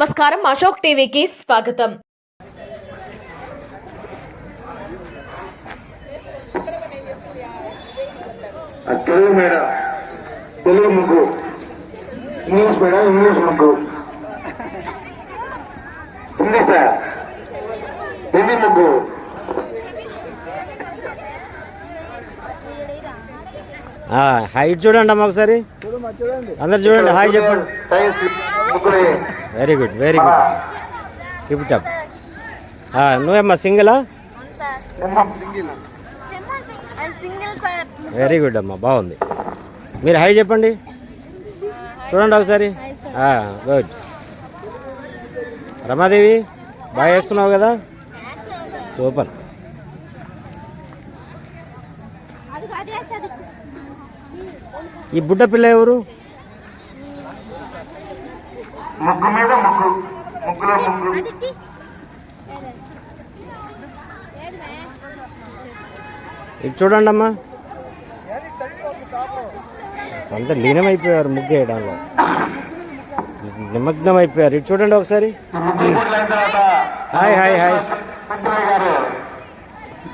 నమస్కారం. అశోక్ టీవీకి స్వాగతం. తెలుగు మేడం తెలుగు ముగ్గు. ఇంగ్లీష్ మేడం ఇంగ్లీష్ ముగ్గు. హిందీ సార్. హిందీ ముగ్గు? హైట్ చూడండి అమ్మ ఒకసారి. అందరు చూడండి హాయ్ చెప్పండి. Very good very good keep it up నువ్వేమ్మా సింగిలా? వెరీ గుడ్ అమ్మా బాగుంది. మీరు హై చెప్పండి. చూడండి ఒకసారి. గుడ్ రమాదేవి బాగా వేస్తున్నావు కదా? సూపర్ ఈ బుడ్డ పిల్ల ఎవరు? ముగ్గు మీద ముగ్గు. ముగ్గులో ముగ్గు. ఇది చూడండి అమ్మా అంత లీనమైపోయారు ముగ్గు వేయడంలో. నిమగ్నం అయిపోయారు ఇటు చూడండి ఒకసారి. Hi hi hi. సుబ్బయ్య గారు.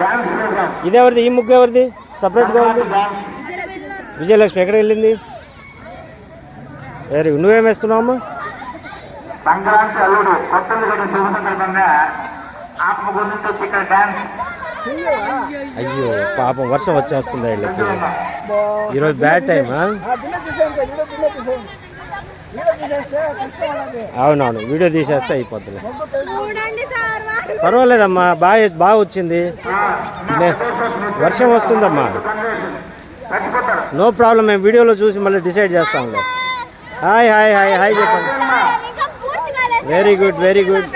డాన్స్ ప్రోగ్రామ్ ఇది ఎవరిది? ఈ ముగ్గు ఎవరిది సపరేట్గా ఉంది విజయలక్ష్మి ఎక్కడ వెళ్ళింది? వెరీ నువ్వేం వేస్తున్నావు అమ్మా? సంక్రాంతి అల్లుడు కొత్తలు కట్టిన శుభ సందర్భంగా ఆత్మ గురించి వచ్చి ఇక్కడ డాన్స్ అయ్యో పాపం వర్షం వచ్చేస్తుంది వీళ్ళకి. ఈరోజు బ్యాడ్ టైమ్ అవునవును వీడియో తీసేస్తే అయిపోతుంది. పర్వాలేదమ్మా బాగా బాగా వచ్చింది. వర్షం వస్తుందమ్మా. నో ప్రాబ్లం మేము వీడియోలో చూసి మళ్ళీ డిసైడ్ చేస్తాంలే హాయ్ హాయ్ హాయ్ హాయ్ చెప్పండి. వెరీ గుడ్ వెరీ గుడ్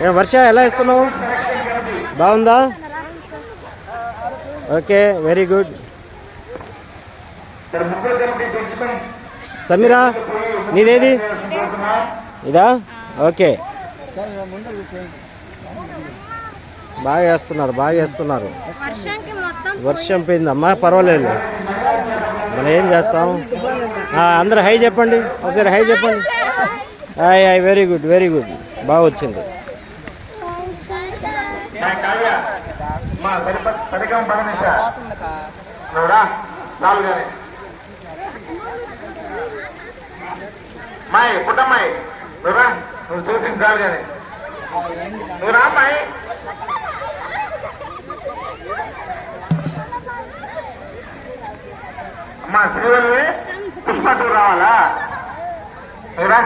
ఏ వర్ష ఎలా ఇస్తున్నావు బాగుందా? ఓకే వెరీ గుడ్ సమీరా నీదేది? ఇదా? ఓకే బాగా వేస్తున్నారు బాగా వేస్తున్నారు. వర్షంకి మొత్తం వర్షం పోయిందమ్మా పర్వాలేదు. మనం ఏం చేస్తాం? ఆ, అందరూ హై చెప్పండి. ఒకసారి హై చెప్పండి. Hi hi very good very good బాగా వచ్చింది. మా కావ్య మా సరిప సరిగం అమ్మా శ్రీవల్లి పుష్ప టూర్ రావాలా? నువ్వురా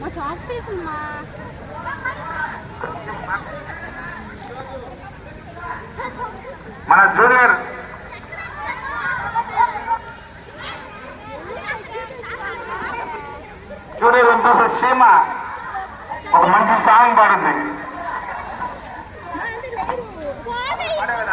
మా చాక్ పీస్ అమ్మా మన జూనియర్. జూనియర్ ఎంపీ సీమ. ఒక మంచి సాంగ్ పాడింది.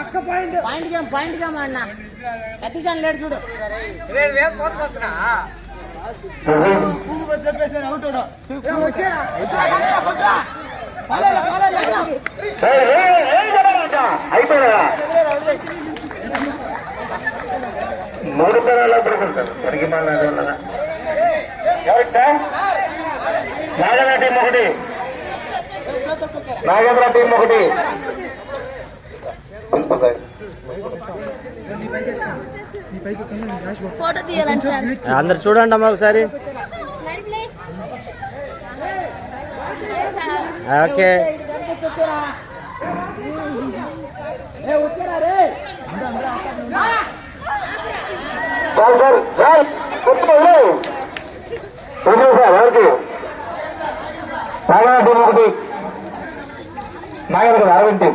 ఒక్క point point game point game అన్న. సతీష్ లేడు చూడు. ఏయ్, ఏయ్, ఏయ్ మూడు తరాలు పడుకుంటారు పనికి మాట్లాడాలన్నా ఎవరిట టీం ఒకటి నాగేంద్ర టీం ఒకటి. అందరు చూడండి అమ్మా ఒకసారి. ఓకే. సార్ సార్ ఎవరికి నాగరాజు టీం ఒకటి నాగరాజు కదా అరవింద్ టీం